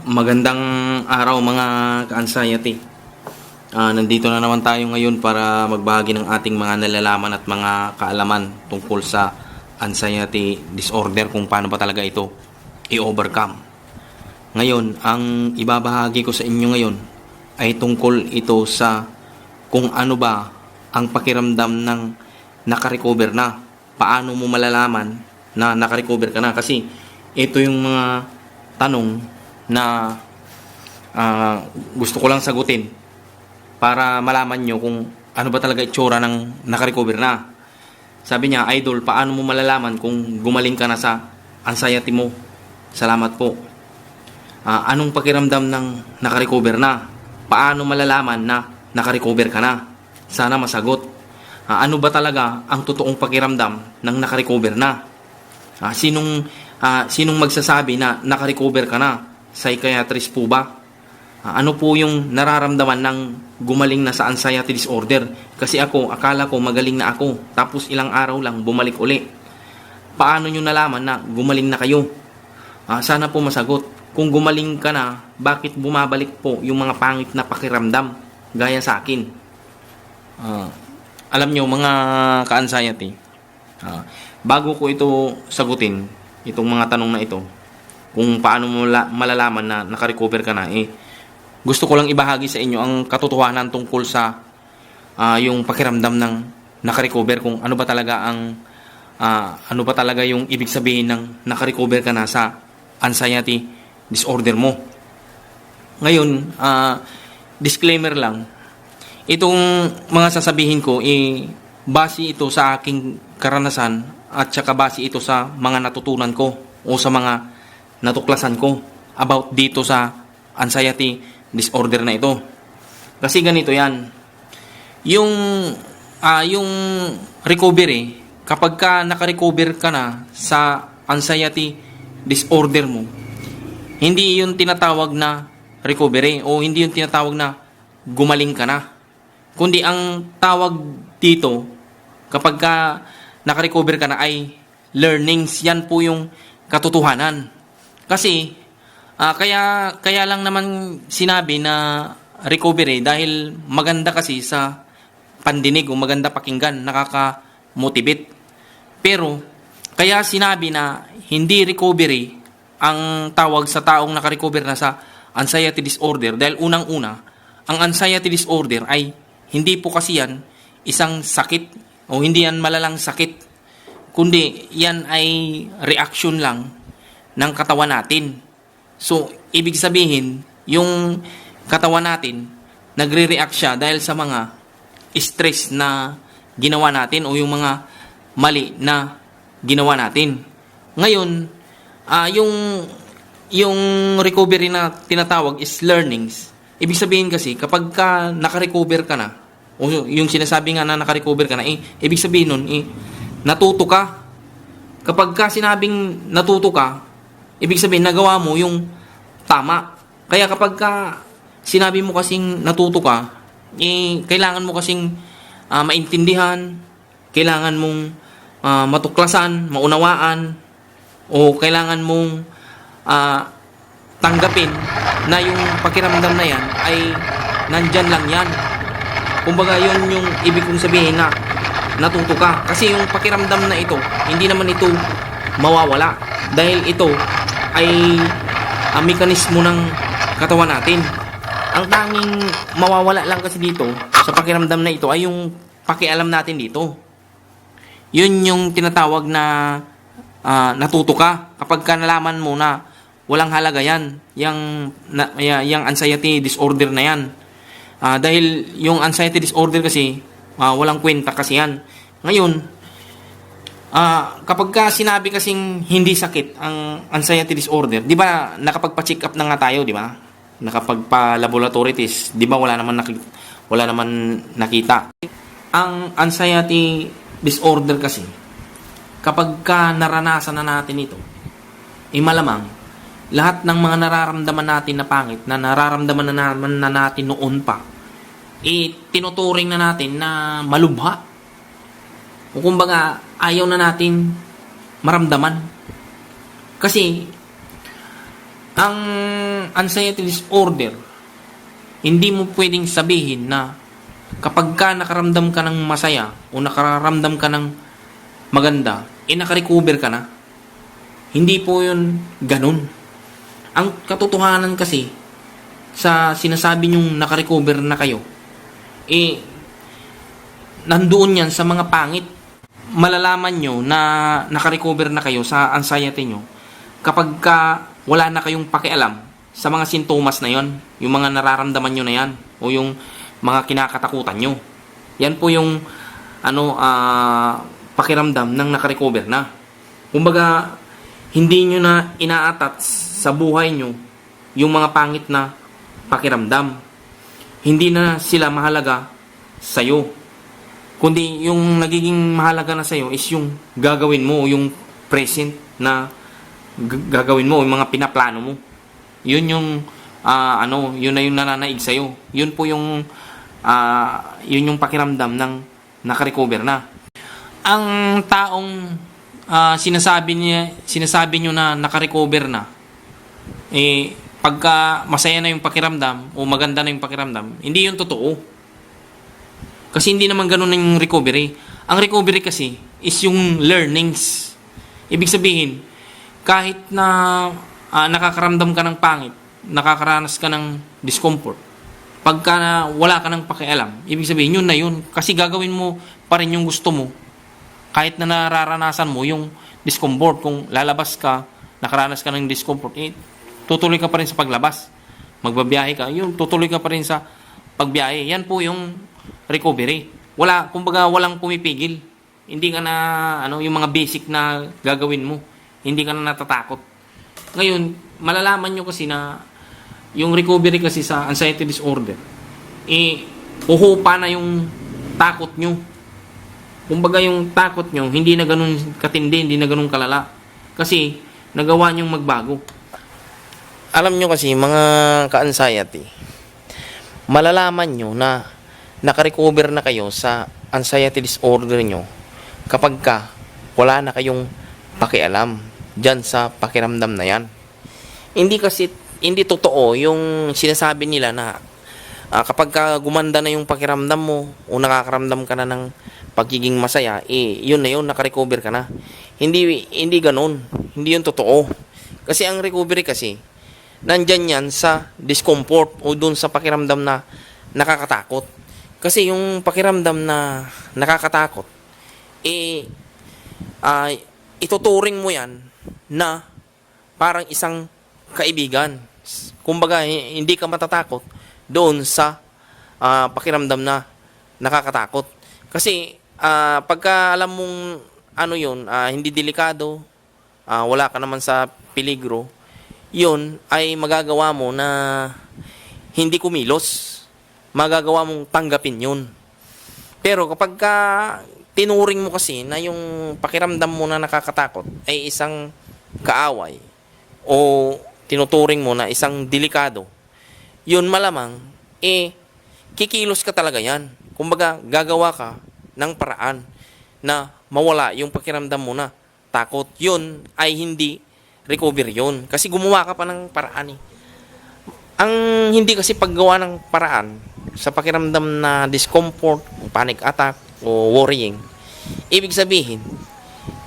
Magandang araw mga ka-anxiety. Ah, nandito na naman tayo ngayon para magbahagi ng ating mga nalalaman at mga kaalaman tungkol sa anxiety disorder kung paano ba talaga ito i-overcome. Ngayon, ang ibabahagi ko sa inyo ngayon ay tungkol ito sa kung ano ba ang pakiramdam ng nakarecover na. Paano mo malalaman na nakarecover ka na? Kasi ito yung mga tanong na ah, gusto ko lang sagutin para malaman nyo kung ano ba talaga itsura ng nakarecover na. Sabi niya, Idol, paano mo malalaman kung gumaling ka na sa anxiety mo? Salamat po. Ah, anong pakiramdam ng nakarecover na? Paano malalaman na nakarecover ka na? Sana masagot. Ah, ano ba talaga ang totoong pakiramdam ng nakarecover na? Ah, sinong ah, sinong magsasabi na nakarecover ka na? Psychiatrist po ba? Ah, ano po yung nararamdaman ng gumaling na sa anxiety disorder? Kasi ako, akala ko magaling na ako. Tapos ilang araw lang bumalik uli. Paano nyo nalaman na gumaling na kayo? Ah, sana po masagot. Kung gumaling ka na, bakit bumabalik po yung mga pangit na pakiramdam? Gaya sa akin. Ah, alam nyo, mga ka-anxiety, ah, bago ko ito sagutin, itong mga tanong na ito, kung paano mo la- malalaman na nakarecover ka na, eh, gusto ko lang ibahagi sa inyo ang katotohanan tungkol sa ah, yung pakiramdam ng nakarecover, kung ano ba talaga ang ah, ano ba talaga yung ibig sabihin ng nakarecover ka na sa anxiety disorder mo. Ngayon, ah, disclaimer lang, itong mga sasabihin ko, eh, base ito sa aking karanasan at saka base ito sa mga natutunan ko o sa mga natuklasan ko about dito sa anxiety disorder na ito. Kasi ganito yan. Yung, ah, yung recovery, kapag ka nakarecover ka na sa anxiety disorder mo, hindi yung tinatawag na recovery o hindi yung tinatawag na gumaling ka na. Kundi ang tawag dito kapag ka nakarecover ka na ay learnings. Yan po yung katotohanan. Kasi ah, kaya kaya lang naman sinabi na recovery dahil maganda kasi sa pandinig o maganda pakinggan, nakaka-motivate. Pero kaya sinabi na hindi recovery ang tawag sa taong nakarecover na sa anxiety disorder dahil unang-una, ang anxiety disorder ay hindi po kasi yan isang sakit o hindi yan malalang sakit kundi yan ay reaction lang ng katawan natin. So, ibig sabihin, yung katawan natin, nagre-react siya dahil sa mga stress na ginawa natin o yung mga mali na ginawa natin. Ngayon, ah yung yung recovery na tinatawag is learnings. Ibig sabihin kasi, kapag ka nakarecover ka na, o yung sinasabi nga na nakarecover ka na, eh, ibig sabihin nun, eh, natuto ka. Kapag ka sinabing natuto ka, ibig sabihin nagawa mo yung tama. Kaya kapag ka sinabi mo kasing natuto ka, eh, kailangan mo kasing ah, maintindihan, kailangan mong ah, matuklasan, maunawaan, o kailangan mong ah, tanggapin na yung pakiramdam na yan ay nandyan lang yan. Kumbaga yun yung ibig kong sabihin na natuto ka. Kasi yung pakiramdam na ito, hindi naman ito mawawala. Dahil ito ay ang mekanismo ng katawan natin. Ang tanging mawawala lang kasi dito sa pakiramdam na ito ay yung pakialam natin dito. Yun yung tinatawag na ah, natuto ka. Kapag ka nalaman mo na walang halaga yan, yung, na, yung anxiety disorder na yan. Ah, dahil yung anxiety disorder kasi, ah, walang kwenta kasi yan. Ngayon, ah, kapag ka sinabi kasing hindi sakit ang anxiety disorder, di ba nakapagpa-check up na nga tayo, di ba? Nakapagpa-laboratory test, di ba wala naman nakita, wala naman nakita. Ang anxiety disorder kasi, kapag ka naranasan na natin ito, eh malamang, lahat ng mga nararamdaman natin na pangit, na nararamdaman na naman na natin noon pa, eh, tinuturing na natin na malubha. O kumbaga, ayaw na natin maramdaman. Kasi, ang anxiety disorder, hindi mo pwedeng sabihin na kapag ka nakaramdam ka ng masaya o nakaramdam ka ng maganda, eh nakarecover ka na. Hindi po yun ganun. Ang katotohanan kasi, sa sinasabi nyong nakarecover na kayo, eh, nandoon yan sa mga pangit. Malalaman nyo na nakarecover na kayo sa anxiety nyo kapag ka wala na kayong pakialam sa mga sintomas na yon, yung mga nararamdaman nyo na yan, o yung mga kinakatakutan nyo. Yan po yung ano, ah, pakiramdam ng nakarecover na. Kumbaga, hindi nyo na inaatat sa buhay nyo yung mga pangit na pakiramdam. Hindi na sila mahalaga sa'yo. Kundi yung nagiging mahalaga na sa'yo is yung gagawin mo, yung present na gagawin mo, yung mga pinaplano mo. Yun yung ah, ano, yun na yung nananaig sa'yo. Yun po yung ah, yun yung pakiramdam ng nakarecover na. Ang taong ah, sinasabi niya, sinasabi niyo na nakarecover na, eh, pagka masaya na yung pakiramdam o maganda na yung pakiramdam, hindi yun totoo. Kasi hindi naman ganun yung recovery. Ang recovery kasi is yung learnings. Ibig sabihin, kahit na ah, nakakaramdam ka ng pangit, nakakaranas ka ng discomfort, pagka na wala ka ng pakialam, ibig sabihin yun na yun. Kasi gagawin mo pa rin yung gusto mo. Kahit na nararanasan mo yung discomfort, kung lalabas ka, nakaranas ka ng discomfort, eh, tutuloy ka pa rin sa paglabas. Magbabiyahe ka, yun, tutuloy ka pa rin sa pagbiyahe. Yan po yung recovery. Wala, kumbaga walang pumipigil. Hindi ka na, ano, yung mga basic na gagawin mo. Hindi ka na natatakot. Ngayon, malalaman nyo kasi na yung recovery kasi sa anxiety disorder, eh, uhupa na yung takot nyo. Kumbaga yung takot nyo, hindi na ganun katindi, hindi na ganun kalala. Kasi, nagawa nyong magbago. Alam nyo kasi, mga ka-anxiety, malalaman nyo na nakarecover na kayo sa anxiety disorder nyo kapag ka wala na kayong pakialam dyan sa pakiramdam na yan. Hindi kasi, hindi totoo yung sinasabi nila na ah, kapag ka gumanda na yung pakiramdam mo o nakakaramdam ka na ng pagiging masaya, eh, yun na yun, nakarecover ka na. Hindi, hindi ganun. Hindi yun totoo. Kasi ang recovery kasi, nandyan yan sa discomfort o dun sa pakiramdam na nakakatakot. Kasi yung pakiramdam na nakakatakot, eh, ah, ituturing mo yan na parang isang kaibigan. Kumbaga, hi- hindi ka matatakot doon sa ah, pakiramdam na nakakatakot. Kasi, ah, pagka alam mong ano yun, ah, hindi delikado, ah, wala ka naman sa peligro, yun ay magagawa mo na hindi kumilos. Magagawa mong tanggapin yun. Pero kapag ka tinuring mo kasi na yung pakiramdam mo na nakakatakot ay isang kaaway o tinuturing mo na isang delikado, yun malamang, eh, kikilos ka talaga yan. Kumbaga, gagawa ka ng paraan na mawala yung pakiramdam mo na takot. Yun ay hindi recover yun. Kasi gumawa ka pa ng paraan eh. Ang hindi kasi paggawa ng paraan sa pakiramdam na discomfort, panic attack, o worrying, ibig sabihin,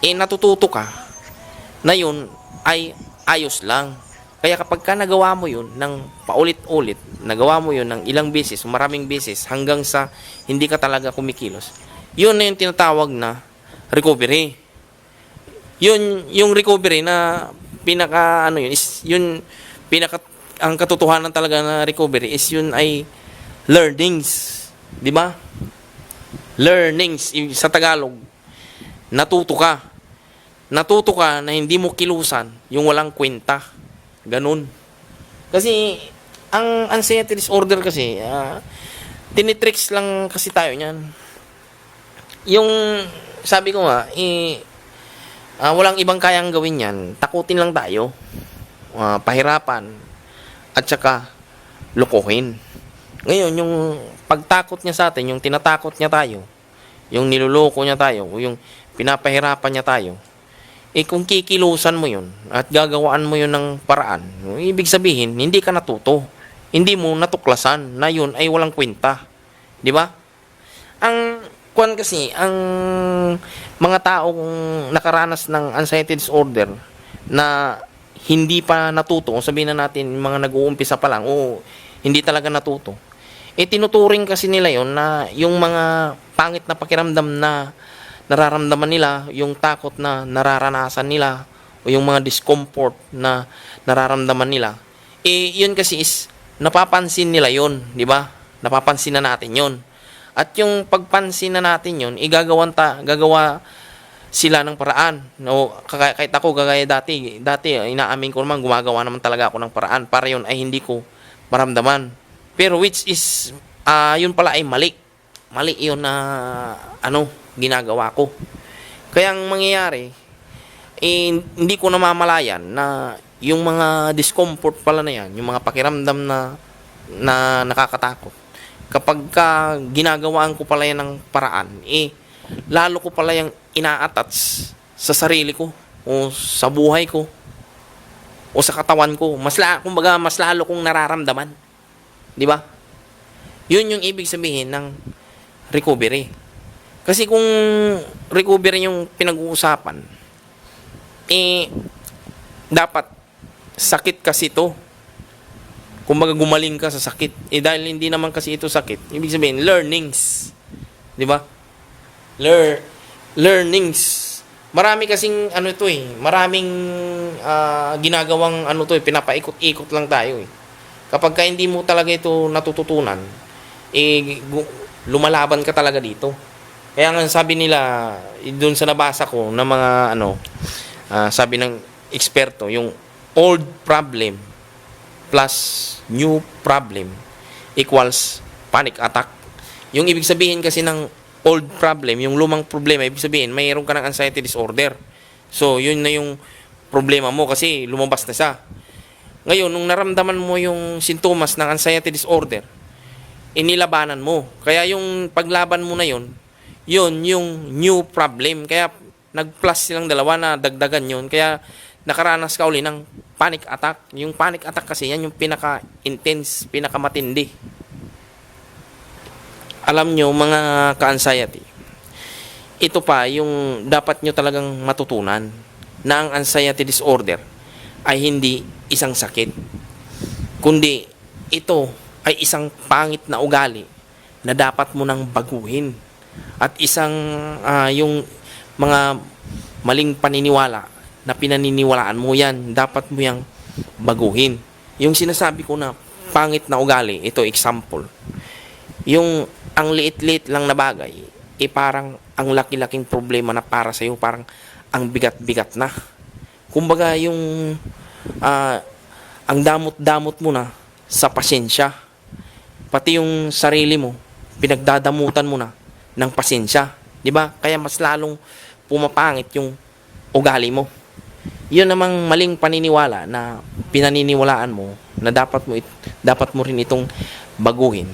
eh natututo ka na yun ay ayos lang. Kaya kapag ka nagawa mo yun ng paulit-ulit, nagawa mo yun ng ilang beses, maraming beses, hanggang sa hindi ka talaga kumikilos, yun na yung tinatawag na recovery. Yun, yung recovery na pinaka, ano yun, is yun, pinaka, ang katotohanan talaga na recovery is yun ay learnings. Di ba? Learnings sa Tagalog. Natuto ka. Natuto ka na hindi mo kilusan yung walang kwenta. Ganun. Kasi, ang anxiety disorder kasi, ah, tinitricks lang kasi tayo niyan. Yung, sabi ko nga, eh, ah, walang ibang kayang gawin yan. Takutin lang tayo. Ah, pahirapan. At saka, lokohin. Ngayon, yung pagtakot niya sa atin, yung tinatakot niya tayo, yung niluloko niya tayo, yung pinapahirapan niya tayo, Eh kung kikilusan mo yun at gagawaan mo yun ng paraan, ibig sabihin, hindi ka natuto. Hindi mo natuklasan na yun ay walang kwenta. Di ba? Ang kwan kasi, ang mga taong nakaranas ng anxiety disorder na hindi pa natuto, o sabihin na natin, mga nag-uumpisa pa lang, o hindi talaga natuto, eh tinuturing kasi nila yon na yung mga pangit na pakiramdam na nararamdaman nila, yung takot na nararanasan nila, o yung mga discomfort na nararamdaman nila, eh yun kasi is napapansin nila yon, di ba? Napapansin na natin yon. At yung pagpansin na natin yon, igagawan ta, gagawa sila ng paraan. No, kaya- kahit ako gagaya dati, dati inaamin ko naman gumagawa naman talaga ako ng paraan para yon ay hindi ko maramdaman. Pero which is ah yun pala ay mali. Mali yun na ano ginagawa ko. Kaya ang mangyayari eh, hindi ko namamalayan na yung mga discomfort pala na yan, yung mga pakiramdam na na nakakatakot. Kapag ka ginagawaan ko pala yan ng paraan, eh, lalo ko pala yung ina-attach sa sarili ko o sa buhay ko o sa katawan ko. Mas la, kumbaga, mas lalo kong nararamdaman. Di ba? Yun yung ibig sabihin ng recovery. Kasi kung recovery yung pinag-uusapan, eh, dapat sakit kasi to. Kumbaga gumaling ka sa sakit. Eh dahil hindi naman kasi ito sakit, ibig sabihin learnings. 'Di ba? Lear learnings. Marami kasing ano ito eh, maraming ah, ginagawang ano to eh, pinapaikot-ikot lang tayo eh. Kapag ka hindi mo talaga ito natututunan, eh lumalaban ka talaga dito. Kaya nga sabi nila doon sa nabasa ko na mga ano, ah, sabi ng eksperto, yung old problem plus new problem equals panic attack. Yung ibig sabihin kasi ng old problem, yung lumang problema, ibig sabihin mayroon ka ng anxiety disorder. So, yun na yung problema mo kasi lumabas na siya. Ngayon, nung naramdaman mo yung sintomas ng anxiety disorder, inilabanan mo. Kaya yung paglaban mo na yun, yun yung new problem. Kaya nag-plus silang dalawa na dagdagan yun. Kaya nakaranas ka uli ng panic attack. Yung panic attack kasi yan yung pinaka-intense, pinaka-matindi. Alam nyo, mga ka-anxiety, ito pa yung dapat nyo talagang matutunan na ang anxiety disorder ay hindi isang sakit. Kundi ito ay isang pangit na ugali na dapat mo nang baguhin. At isang ah, yung mga maling paniniwala na pinaniniwalaan mo yan, dapat mo yang baguhin. Yung sinasabi ko na pangit na ugali, ito example. Yung ang liit-liit lang na bagay, eh parang ang laki-laking problema na para sa'yo, parang ang bigat-bigat na. Kumbaga yung ah, ang damot-damot mo na sa pasensya. Pati yung sarili mo, pinagdadamutan mo na ng pasensya. 'Di ba? Kaya mas lalong pumapangit yung ugali mo. Yun namang maling paniniwala na pinaniniwalaan mo na dapat mo it- dapat mo rin itong baguhin.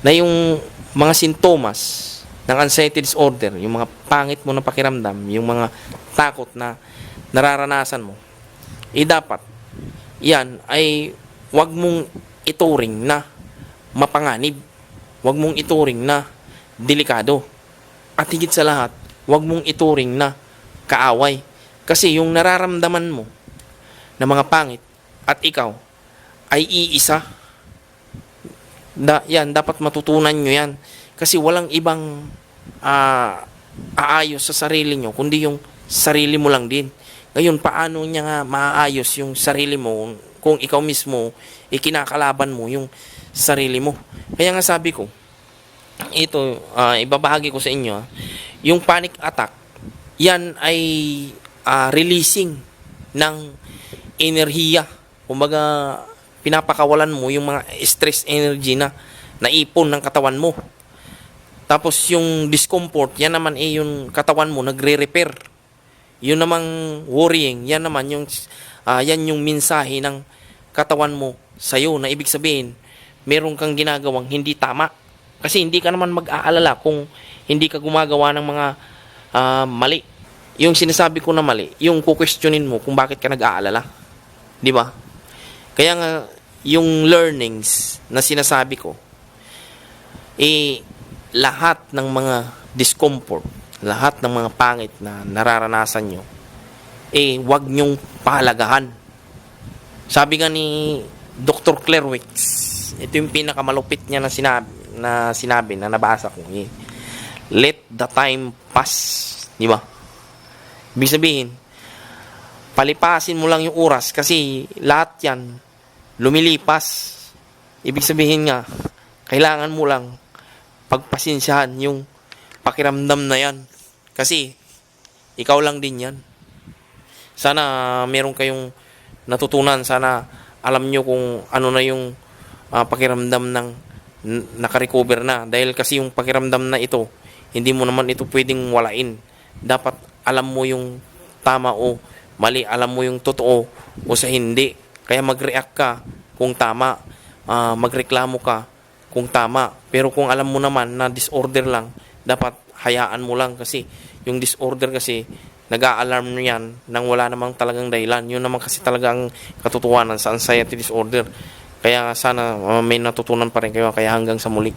Na yung mga sintomas ng anxiety disorder, yung mga pangit mo na pakiramdam, yung mga takot na nararanasan mo, eh dapat yan ay wag mong ituring na mapanganib. Wag mong ituring na delikado. At higit sa lahat, wag mong ituring na kaaway. Kasi yung nararamdaman mo na mga pangit at ikaw ay iisa. Da, yan, dapat matutunan nyo yan. Kasi walang ibang ah, aayos sa sarili nyo, kundi yung sarili mo lang din. Ngayon, paano niya nga maaayos yung sarili mo kung ikaw mismo ikinakalaban mo yung sarili mo? Kaya nga sabi ko, ito, ah, ibabahagi ko sa inyo, ah, yung panic attack, yan ay ah, releasing ng enerhiya. Kumbaga, pinapakawalan mo yung mga stress energy na naipon ng katawan mo. Tapos yung discomfort, yan naman eh yung katawan mo nagre-repair. Yun namang worrying, yan naman yung ah, yan yung mensahe ng katawan mo sa na ibig sabihin, meron kang ginagawang hindi tama. Kasi hindi ka naman mag-aalala kung hindi ka gumagawa ng mga ah, mali. yung sinasabi ko na mali, yung kukwestiyonin mo kung bakit ka nag-aalala. Di ba? Kaya nga, yung learnings na sinasabi ko, eh, lahat ng mga discomfort, lahat ng mga pangit na nararanasan nyo, eh, wag nyong pahalagahan. Sabi nga ni Dr. Clairwix, ito yung pinakamalupit niya na sinabi, na sinabi, na nabasa ko, eh, let the time pass. Di ba? Ibig sabihin, palipasin mo lang yung oras kasi lahat yan lumilipas. Ibig sabihin nga, kailangan mo lang pagpasensyahan yung pakiramdam na yan. Kasi, ikaw lang din yan. Sana meron kayong natutunan. Sana alam nyo kung ano na yung ah, pakiramdam ng nakarecover na. Dahil kasi yung pakiramdam na ito, hindi mo naman ito pwedeng walain. Dapat alam mo yung tama o mali, alam mo yung totoo o sa hindi. Kaya mag-react ka kung tama, Ah, magreklamo ka kung tama. Pero kung alam mo naman na disorder lang, dapat hayaan mo lang kasi yung disorder kasi nag-a-alarm yan nang wala namang talagang dahilan. Yun naman kasi talagang katotohanan sa anxiety disorder. Kaya sana ah, may natutunan pa rin kayo. Kaya hanggang sa muli.